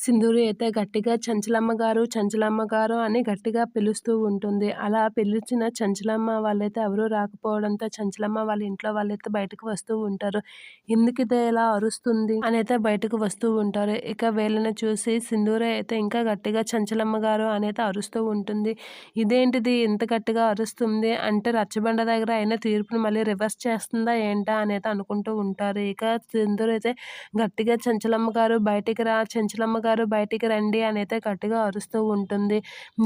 సింధూరి అయితే గట్టిగా చంచలమ్మ గారు చంచలమ్మ గారు అని గట్టిగా పిలుస్తూ ఉంటుంది. అలా పిలిచిన చంచలమ్మ వాళ్ళైతే ఎవరూ రాకపోవడంతో చంచలమ్మ వాళ్ళ ఇంట్లో వాళ్ళైతే బయటకు వస్తూ ఉంటారు. ఎందుకు ఇదే ఇలా అరుస్తుంది? అని అయితే బయటకు వస్తూ ఉంటారు. ఇక వీళ్ళని చూసి సింధూరి అయితే ఇంకా గట్టిగా చంచలమ్మ గారు అనేది అరుస్తూ ఉంటుంది. ఇదేంటిది? ఇంత గట్టిగా అరుస్తుంది? అంటే రచ్చబండ దగ్గర అయిన తీర్పును మళ్ళీ రివర్స్ చేస్తుందా ఏంటా? అనేది అనుకుంటూ ఉంటారు. ఇక సింధూరి అయితే గట్టిగా చంచలమ్మ గారు బయటికి రా చంచలమ్మ గారు బయటికి రండి అని అయితే గట్టిగా అరుస్తూ ఉంటుంది.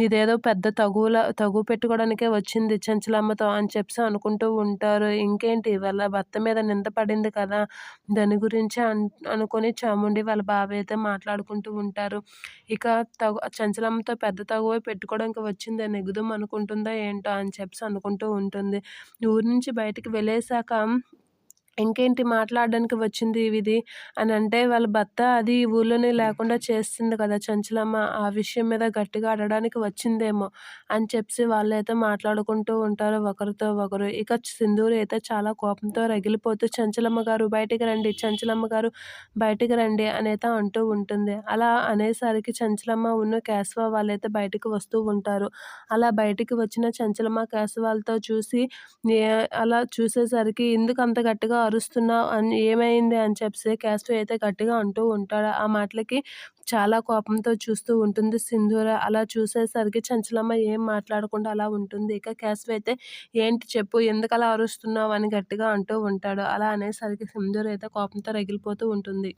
ఇదేదో పెద్ద తగుల తగు పెట్టుకోవడానికే వచ్చింది చెంచలమ్మతో అని చెప్పి అనుకుంటూ ఉంటారు. ఇంకేంటి వాళ్ళ భర్త మీద నింద పడింది కదా దాని గురించి అన్ అనుకొని చాముండి వాళ్ళ బావ అయితే మాట్లాడుకుంటూ ఉంటారు. ఇక తగు చంచలమ్మతో పెద్ద తగువ పెట్టుకోవడానికి వచ్చింది నెగుదం అనుకుంటుందా ఏంటో అని చెప్పి అనుకుంటూ ఉంటుంది. ఊరి నుంచి బయటికి వెళ్ళేశాక ఇంకేంటి మాట్లాడడానికి వచ్చింది ఇది అని అంటే వాళ్ళ భర్త అది ఊళ్ళోనే లేకుండా చేస్తుంది కదా చంచలమ్మ ఆ విషయం మీద గట్టిగా అడగడానికి వచ్చిందేమో అని చెప్పి వాళ్ళైతే మాట్లాడుకుంటూ ఉంటారు ఒకరితో ఒకరు. ఇక సింధూరి అయితే చాలా కోపంతో రగిలిపోతూ చంచలమ్మ గారు బయటికి రండి చంచలమ్మ గారు బయటికి రండి అనేది అంటూ ఉంటుంది. అలా అనేసరికి చంచలమ్మ ఉన్న కేశవ వాళ్ళైతే బయటికి వస్తూ ఉంటారు. అలా బయటికి వచ్చిన చంచలమ్మ కేశవాలతో చూసి అలా చూసేసరికి ఎందుకు అంత గట్టిగా అరుస్తున్నావు అని ఏమైంది అని చెప్పి క్యాస్ట్రో అయితే గట్టిగా అంటూ ఉంటాడు. ఆ మాటలకి చాలా కోపంతో చూస్తూ ఉంటుంది సింధూర. అలా చూసేసరికి చంచలమ్మ ఏం మాట్లాడకుండా అలా ఉంటుంది. ఇక క్యాస్ట్రో అయితే ఏంటి చెప్పు ఎందుకు అలా అరుస్తున్నావు? అని గట్టిగా అంటూ ఉంటాడు. అలా అనేసరికి సింధూర అయితే కోపంతో రగిలిపోతూ ఉంటుంది.